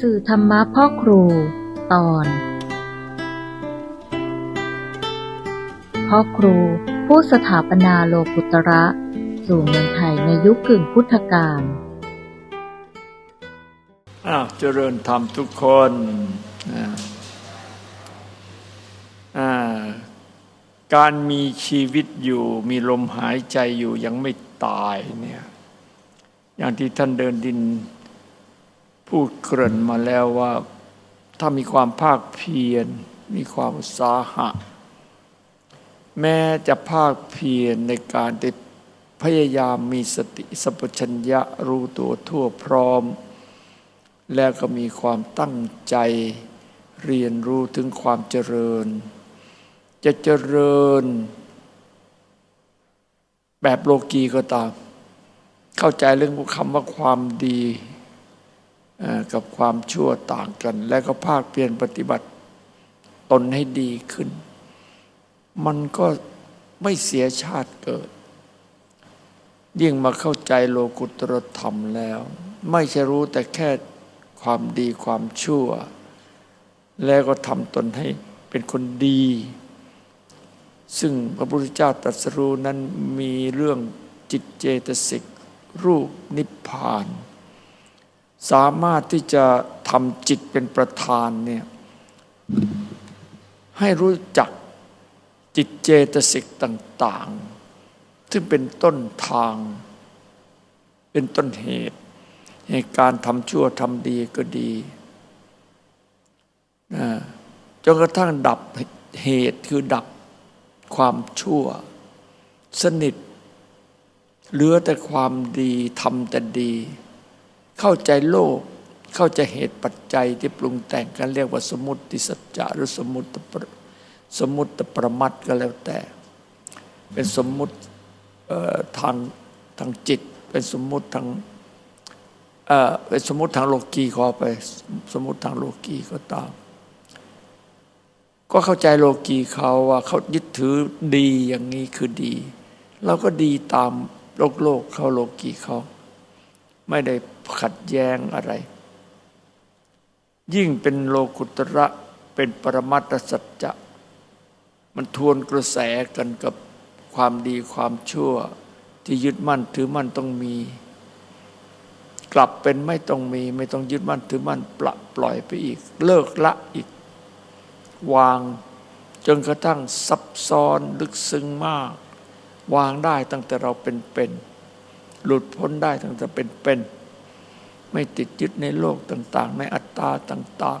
สื่อธรรมะพ่อครู ตอน พ่อครูผู้สถาปนาโลกุตระ สู่เมืองไทยในยุคกึ่งพุทธกาลอ้าวเจริญธรรมทุกคนการมีชีวิตอยู่ มีลมหายใจอยู่ยังไม่ตายเนี่ยอย่างที่ท่านเดินดิน พูดเกริ่นมาแล้วว่า ถ้ามีความภาคเพียร มีความสาหะ แม้จะภาคเพียรในการที่พยายามมีสติสัพพัญญะรู้ตัวทั่วพร้อม แล้วก็มีความตั้งใจเรียนรู้ถึงความเจริญ จะเจริญ แบบโลกีก็ตาม เข้าใจเรื่องคำว่าความดี กับความชั่วต่างกัน และก็ภาคเปลี่ยนปฏิบัติตนให้ดีขึ้น มันก็ไม่เสียชาติเกิด ยิ่งมาเข้าใจโลกุตรธรรมแล้ว ไม่ใช่รู้แต่แค่ความดีความชั่ว แล้วก็ทำตนให้เป็นคนดี ซึ่งพระพุทธเจ้าตรัสรู้นั้นมีเรื่องจิตเจตสิก รูปนิพพาน สามารถที่จะทำจิตเป็นประธานเนี่ยให้รู้จักจิตเจตสิกต่าง ๆ ซึ่งเป็นต้นทาง เป็นต้นเหตุในการทำชั่วทำดีก็ดีนะจนกระทั่งดับเหตุคือดับความชั่ว สนิทเหลือแต่ความดีทำแต่ดี เข้าใจโลก เข้าใจเหตุปัจจัยที่ปรุงแต่งกันเรียกว่าสมุติสัจจะหรือสมุติปรสมุติประมัดก็แล้วแต่ เป็นสมมุติทางทางจิต เป็นสมมุติทางเอ่อเป็นสมมุติทางโลกีขอไปสมมุติทางโลกีก็ตาม ก็เข้าใจโลกีเขาว่าเขายึดถือดีอย่างนี้คือดี เราก็ดีตามโลกโลกเขาโลกีเขา ไม่ได้ขัดแย้งอะไร ยิ่งเป็นโลกุตระเป็นปรมัตสัจจะ มันทวนกระแสกันกับความดีความชั่ว ที่ยึดมั่นถือมั่นต้องมี กลับเป็นไม่ต้องมี ไม่ต้องยึดมั่นถือมั่นปละปล่อยไปอีก เลิกละอีก วางจนกระทั่งซับซ้อนลึกซึ้งมาก วางได้ตั้งแต่เราเป็นเป็น หลุดพ้นได้ตั้งแต่เป็นเป็นไม่ติดยึดในโลกต่าง ๆ ในอัตตาต่าง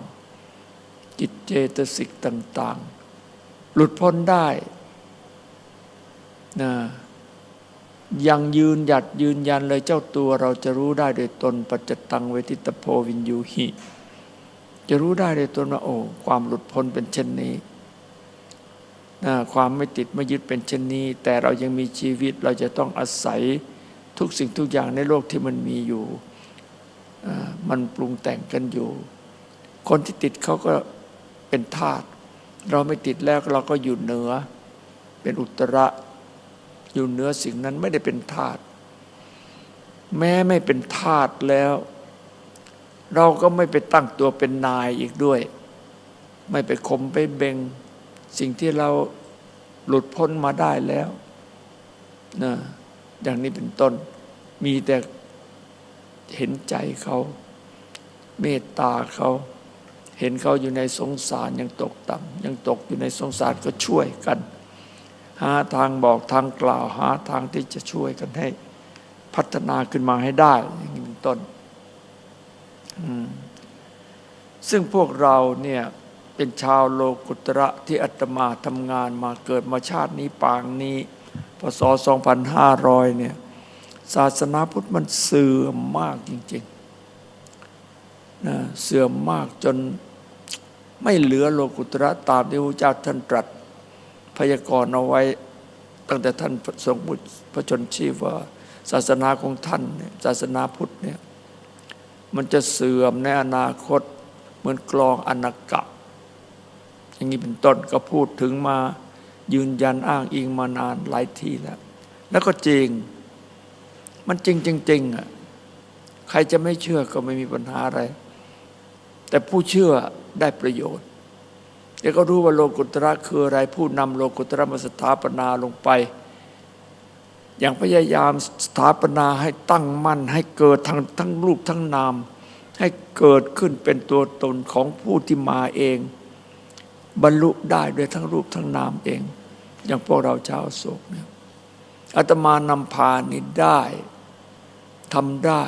ๆ จิตเจตสิกต่าง ๆ หลุดพ้นได้นะยังยืนหยัดยืนยันเลยเจ้าตัวเราจะรู้ได้โดยตนปัจจตังเวทิตโพวินยูหิจะรู้ได้โดยตนว่าโอ้ความหลุดพ้นเป็นเช่นนี้นะความไม่ติดไม่ยึดเป็นเช่นนี้ แต่เรายังมีชีวิตเราจะต้องอาศัย ทุกสิ่งทุกอย่างในโลกที่มันมีอยู่ มันปรุงแต่งกันอยู่ คนที่ติดเขาก็เป็นธาตุเราไม่ติดแล้วเราก็อยู่เหนือ เป็นอุตระอยู่เหนือสิ่งนั้นไม่ได้เป็นธาตุแม้ไม่เป็นธาตุแล้ว เราก็ไม่ไปตั้งตัวเป็นนายอีกด้วย ไม่ไปข่มไปเบงสิ่งที่เราหลุดพ้นมาได้แล้วนะ อย่างนี้เป็นต้น มีแต่เห็นใจเขา เมตตาเขา เห็นเขาอยู่ในสงสารยังตกต่ำยังตกอยู่ในสงสารก็ช่วยกัน หาทางบอกทางกล่าวหาทางที่จะช่วยกันให้ พัฒนาขึ้นมาให้ได้ อย่างนี้เป็นต้น ซึ่งพวกเราเนี่ยเป็นชาวโลกุตระที่อาตมาทำงานมาเกิดมาชาตินี้ปางนี้ พศ 2500 เนี่ย ศาสนาพุทธมันเสื่อมมากจริงๆนะเสื่อมมากจนไม่เหลือโลกุตระตามที่พระเจ้าท่านตรัสพยากรณ์เอาไว้ ตั้งแต่ท่านทรงบุตรพระชนชีพว่า ศาสนาของท่านเนี่ยศาสนาพุทธเนี่ยมันจะเสื่อมในอนาคตเหมือนกลองอนากะ อย่างนี้เป็นต้นก็พูดถึงมา ยืนยันอ้างอิงมานานหลายที่แล้ว แล้วก็จริง มันจริงจริงๆอะใครจะไม่เชื่อก็ไม่มีปัญหาอะไร แต่ผู้เชื่อได้ประโยชน์เดี๋ยวก็รู้ว่าโลกุตระคืออะไร ผู้นำโลกุตระมาสถาปนาลงไป อย่างพยายามสถาปนาให้ตั้งมั่น ให้เกิดทั้งทั้งรูปทั้งนาม ให้เกิดขึ้นเป็นตัวตนของผู้ที่มาเอง บรรลุได้ด้วยทั้งรูปทั้งนามเอง อย่างพวกเราชาวโศกเนี่ยอาตมานำพานี่ได้ทำได้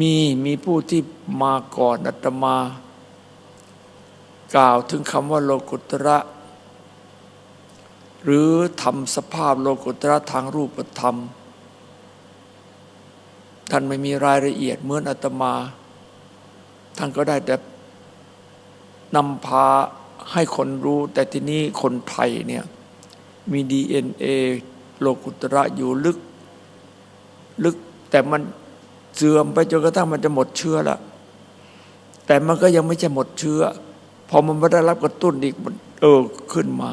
มีมีผู้ที่มาก่อนอาตมา กล่าวถึงคำว่าโลกุตระ หรือทำสภาพโลกุตระทางรูปธรรม ท่านไม่มีรายละเอียดเหมือนอาตมา ท่านก็ได้แต่นำพา ให้คนรู้ แต่ทีนี้คนไทยเนี่ยมี DNA โลกุตระอยู่ลึก ลึกแต่มันเสื่อมไปจนกระทั่งมันจะหมดเชื้อล้วแต่มันก็ยังไม่ใช่หมดเชื้อ พอมันไม่ได้รับกระตุ้นอีกมันเออขึ้นมา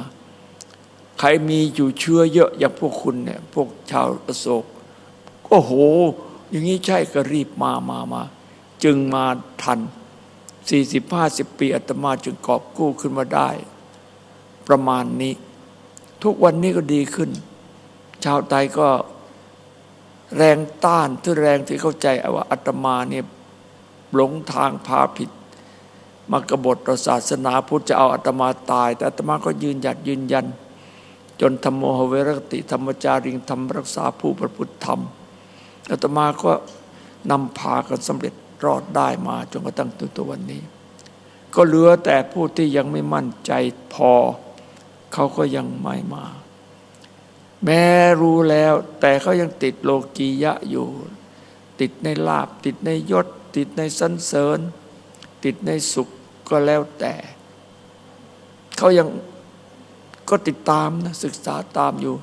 ใครมีอยู่เชื้อเยอะอย่างพวกคุณเนี่ย พวกชาวประโศกโอ้โห อย่างนี้ใช่ก็รีบมามามา จึงมาทัน สี่สิบห้าสิบปีอาตมาจึงกอบกู้ขึ้นมาได้ ประมาณนี้ ทุกวันนี้ก็ดีขึ้น ชาวไทยก็แรงต้านที่แรงที่เข้าใจว่าอาตมาเนี่ยหลงทางพาผิดมากบฏต่อศาสนาพุทธจะเอาอาตมาตาย แต่อาตมาก็ยืนหยัดยืนยัน จนธรรมโมหเวรติธรรมจาริงธรรมรักษาผู้ประพฤติธรรมอาตมาก็นำพากันสำเร็จ รอดได้มาจนกระทั่งตัวตัววันนี้ ก็เหลือแต่ผู้ที่ยังไม่มั่นใจพอ เขาก็ยังไม่มา แม้รู้แล้ว แต่เขายังติดโลกียะอยู่ ติดในลาบ ติดในยศ ติดในสันเสริญ ติดในสุขก็แล้วแต่ เขายังก็ติดตามนะศึกษาตามอยู่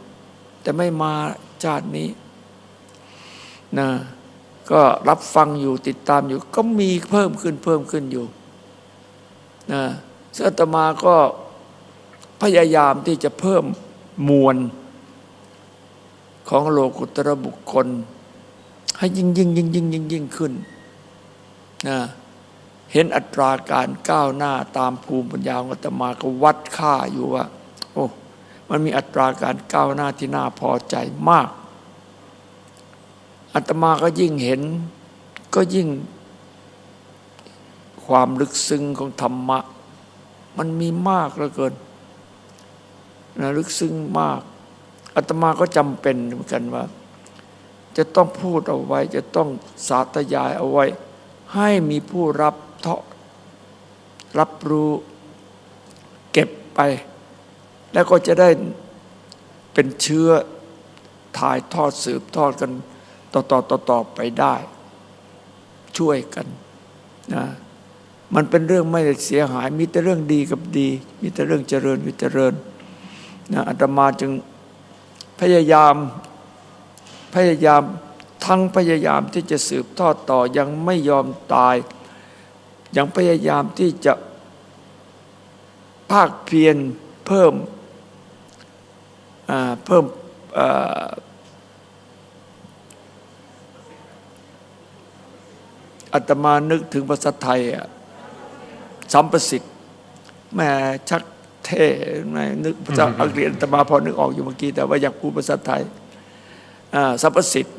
แต่ไม่มาชาตินี้นะ ก็รับฟังอยู่ติดตามอยู่ ก็มีเพิ่มขึ้นเพิ่มขึ้นอยู่นะซึ่งอาตมาก็พยายามที่จะเพิ่มมวลของโลกุตระบุคคล ให้ยิ่งยิ่งยิ่งยิ่งยิ่งยิ่งขึ้นนะเห็นอัตราการก้าวหน้าตามภูมิปัญญาของอาตมาก็วัดค่าอยู่ว่า โอ้มันมีอัตราการก้าวหน้าที่น่าพอใจมาก อาตมาก็ยิ่งเห็น ก็ยิ่ง ความลึกซึ้งของธรรมะ มันมีมากเหลือเกินนะลึกซึ้งมากอาตมาก็จำเป็นเหมือนกันว่า จะต้องพูดเอาไว้ จะต้องสาธยายเอาไว้ ให้มีผู้รับเทาะรับรู้เก็บไป แล้วก็จะได้เป็นเชื้อถ่ายทอดสืบทอดกัน ต่อต่อต่อต่อไปได้ ช่วยกันนะมันเป็นเรื่องไม่เสียหาย มีแต่เรื่องดีกับดี มีแต่เรื่องเจริญกับเจริญนะอาตมาจึงพยายามพยายามทั้งพยายามที่จะสืบทอดต่อยังไม่ยอมตาย ยังพยายามที่จะภาคเพียรเพิ่มเพิ่ม อาตมานึกถึงภาษาไทยอะสัมประสิทธิ์แม่ชักเท่ไม่นึกภาษาอังกฤษอาตมาพอนึกออกอยู่เมื่อกี้ แต่ว่าอยากพูดภาษาไทยสัมประสิทธิ์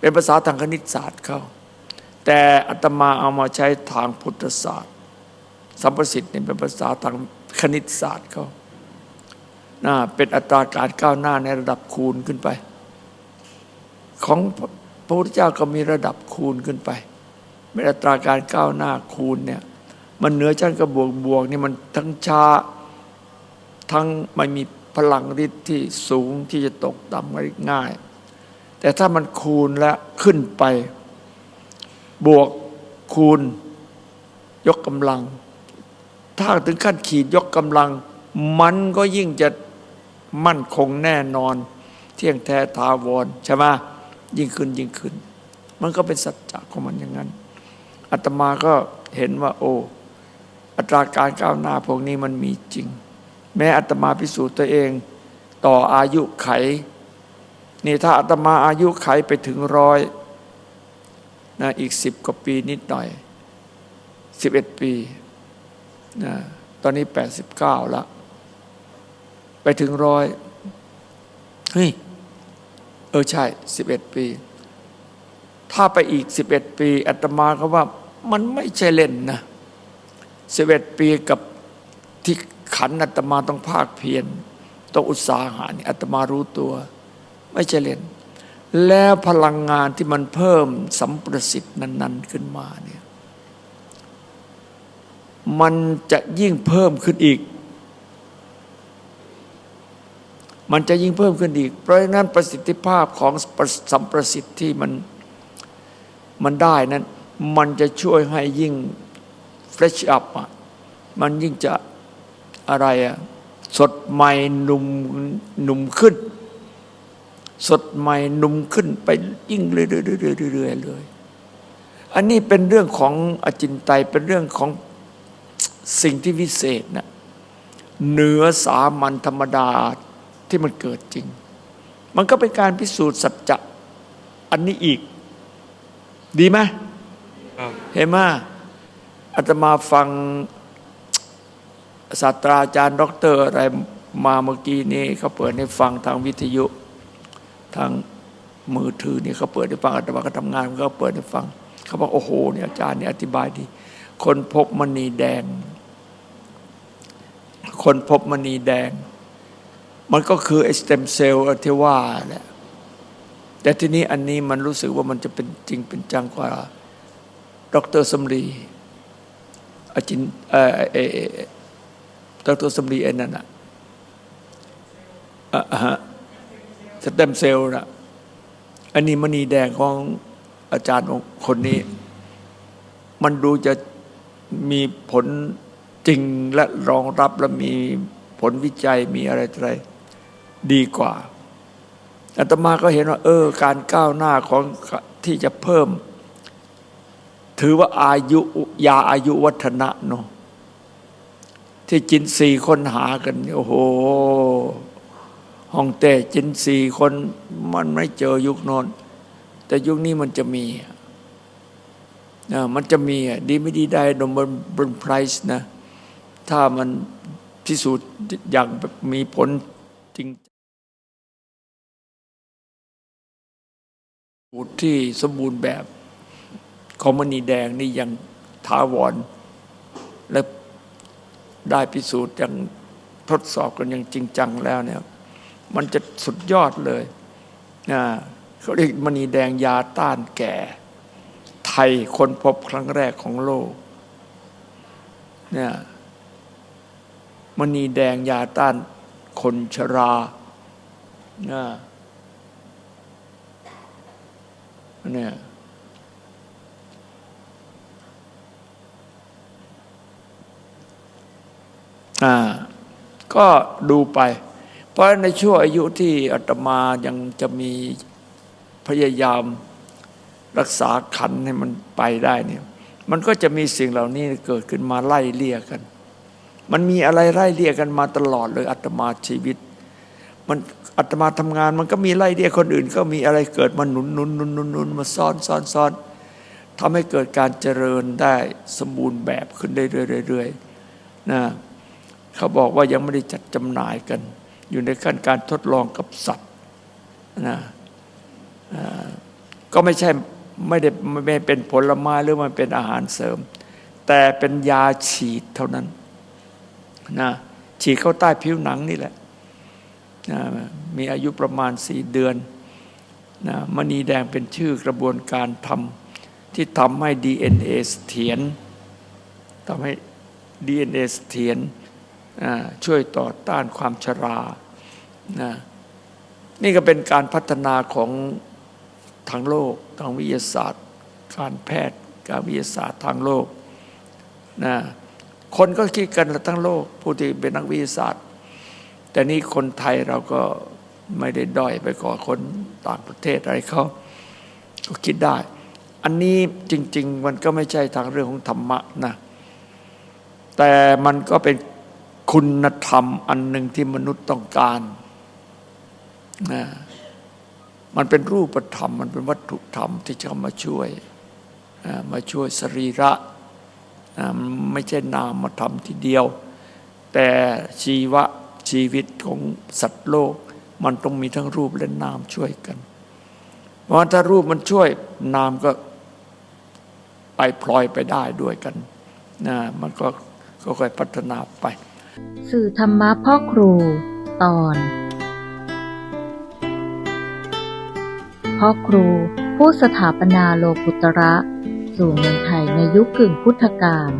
เป็นภาษาทางคณิตศาสตร์เขาแต่อาตมาเอามาใช้ทางพุทธศาสตร์ สัมประสิทธิ์นี่เป็นภาษาทางคณิตศาสตร์เขานะเป็นอัตราการก้าวหน้าในระดับคูณขึ้นไป ของ พระพุทธเจ้าก็มีระดับคูณขึ้นไปเป็นอัตราการก้าวหน้าคูณเนี่ย มันเหนือชั้นกับบวกบวกนี่มันทั้งช้าทั้งไม่มีพลังฤทธิ์ที่สูงที่จะตกต่ำง่าย แต่ถ้ามันคูณและขึ้นไป บวกคูณ ยกกำลัง ถ้าถึงขั้นขีดยกกำลัง มันก็ยิ่งจะมั่นคงแน่นอน เที่ยงแท้ทาวรใช่ไหม ยิ่งขึ้นยิ่งขึ้น มันก็เป็นสัจจะของมันอย่างนั้นอาตมาก็เห็นว่า โอ้ อัตราการก้าวหน้าพวกนี้มันมีจริง แม้อาตมาพิสูจน์ตัวเอง ต่ออายุไข นี่ถ้าอาตมาอายุไขไปถึงร้อยนะอีกสิบกว่าปีนิดหน่อยสิบเอ็ดปีนะตอนนี้แปดสิบเก้าละ ไปถึงร้อยเฮ้ย เออใช่สิบเอ็ดปี ถ้าไปอีกสิบเอ็ดปีอาตมาก็ว่ามันไม่ใช่เล่นนะสิบเอ็ดปีกับที่ขันอาตมาต้องภาคเพียรต้องอุตสาหะนี่อาตมารู้ตัว ไม่ใช่เล่น แล้วพลังงานที่มันเพิ่มสัมประสิทธิ์นั้น ๆ ขึ้นมาเนี่ยมันจะยิ่งเพิ่มขึ้นอีก มันจะยิ่งเพิ่มขึ้นอีก เพราะฉะนั้นประสิทธิภาพของสัมประสิทธิ์ที่มันมันได้นั้น มันจะช่วยให้ยิ่ง fresh up อะมันยิ่งจะอะไรอะสดใหม่หนุ่มหนุ่มขึ้น สดใหม่หนุ่มขึ้นไปยิ่งเรื่อยๆเรื่อยๆเลยอันนี้เป็นเรื่องของอจินไตยเป็นเรื่องของสิ่งที่วิเศษนะเหนือสามัญธรรมดา ที่มันเกิดจริง มันก็เป็นการพิสูจน์สัจจะอันนี้อีก ดีไหมครับเห็นไหมอาตมาฟังศาสตราจารย์ด็อกเตอร์อะไรมาเมื่อกี้นี้เขาเปิดให้ฟังทางวิทยุ ทางมือถือนี่เขาเปิดให้ฟังอาตมาก็ทำงานเขาเปิดให้ฟังเขาบอกโอ้โหเนี่ยอาจารย์เนี่ยอธิบายดี คนพบมณีแดง คนพบมณีแดง มันก็คือไอ้สเต็มเซลล์ที่ว่าแหละแต่ทีนี้อันนี้มันรู้สึกว่ามันจะเป็นจริงเป็นจังกว่าดรสมรีอาจินเออเออดรสมรีไอ้นั่นอะอะฮะสเต็มเซลล์นะอันนี้มณีแดงของอาจารย์คนนี้ มันดูจะมีผลจริงและรองรับและมีผลวิจัยมีอะไรอะไร ดีกว่าอาตมาก็เห็นว่า เออ การก้าวหน้าของที่จะเพิ่ม ถือว่าอายุยาอายุวัฒนะเนาะที่จินสี่คนหากันโอ้โหห้องเต้จินสี่คนมันไม่เจอยุคนนแต่ยุคนี้มันจะมีอะนะมันจะมีอะดีไม่ดีได้นมบนไพรส์นะ ถ้ามันพิสูจน์อย่างแบบมีผลจริง สูตรที่สมบูรณ์แบบของมณีแดงนี่ยังถาวร และได้พิสูจน์อย่างทดสอบกันอย่างจริงจังแล้วเนี่ยมันจะสุดยอดเลยนะเขาเรียกมณีแดงยาต้านแก่ ไทยคนพบครั้งแรกของโลกเนี่ยมณีแดงยาต้านคนชรานะ เนี่ยอ่าก็ดูไป เพราะในช่วงอายุที่อาตมายังจะมีพยายามรักษาขันให้มันไปได้เนี่ยมันก็จะมีสิ่งเหล่านี้เกิดขึ้นมาไล่เลี่ยกัน มันมีอะไรไล่เลี่ยกันมาตลอดเลยอาตมาชีวิต มันอาตมาทำงาน มันก็มีไล่เลี่ยคนอื่น ก็มีอะไรเกิดมาหนุนหนุนหนุนหนุนหนุนมาซ้อนซ้อนซ้อนทำให้เกิดการเจริญได้สมบูรณ์แบบขึ้นเรื่อยๆเรื่อยๆนะเขาบอกว่ายังไม่ได้จัดจำหน่ายกัน อยู่ในขั้นการทดลองกับสัตว์นะก็ไม่ใช่ไม่ได้ไม่เป็นผลไม้หรือมันเป็นอาหารเสริม แต่เป็นยาฉีดเท่านั้นนะฉีดเข้าใต้ผิวหนังนี่แหละ มีอายุประมาณสี่เดือนนะมณีแดงเป็นชื่อกระบวนการทำที่ทำให้ DNA เสถียรทำให้ DNA เสถียรช่วยต่อต้านความชรานะนี่ก็เป็นการพัฒนาของทางโลกทางวิทยาศาสตร์ การแพทย์การวิทยาศาสตร์ทางโลกนะคนก็คิดกันทั้งโลก ผู้ที่เป็นนักวิทยาศาสตร์ แต่นี่คนไทยเราก็ไม่ได้ด้อยไปกว่าคนต่างประเทศอะไรเขาก็คิดได้ อันนี้จริง ๆ มันก็ไม่ใช่ทางเรื่องของธรรมะนะ แต่มันก็เป็นคุณธรรมอันหนึ่งที่มนุษย์ต้องการนะมันเป็นรูปธรรม มันเป็นวัตถุธรรมที่จะมาช่วย มาช่วยสรีระ ไม่ใช่นามมาทำทีเดียว แต่ชีวะ ชีวิตของสัตว์โลก มันต้องมีทั้งรูปและนามช่วยกัน เพราะว่าถ้ารูปมันช่วยนามก็ไปพลอยไปได้ด้วยกันนะมันก็ค่อยๆพัฒนาไป สื่อธรรมะพ่อครูตอน พ่อครูผู้สถาปนาโลกุตระ สู่เมืองไทยในยุคกึ่งพุทธกาล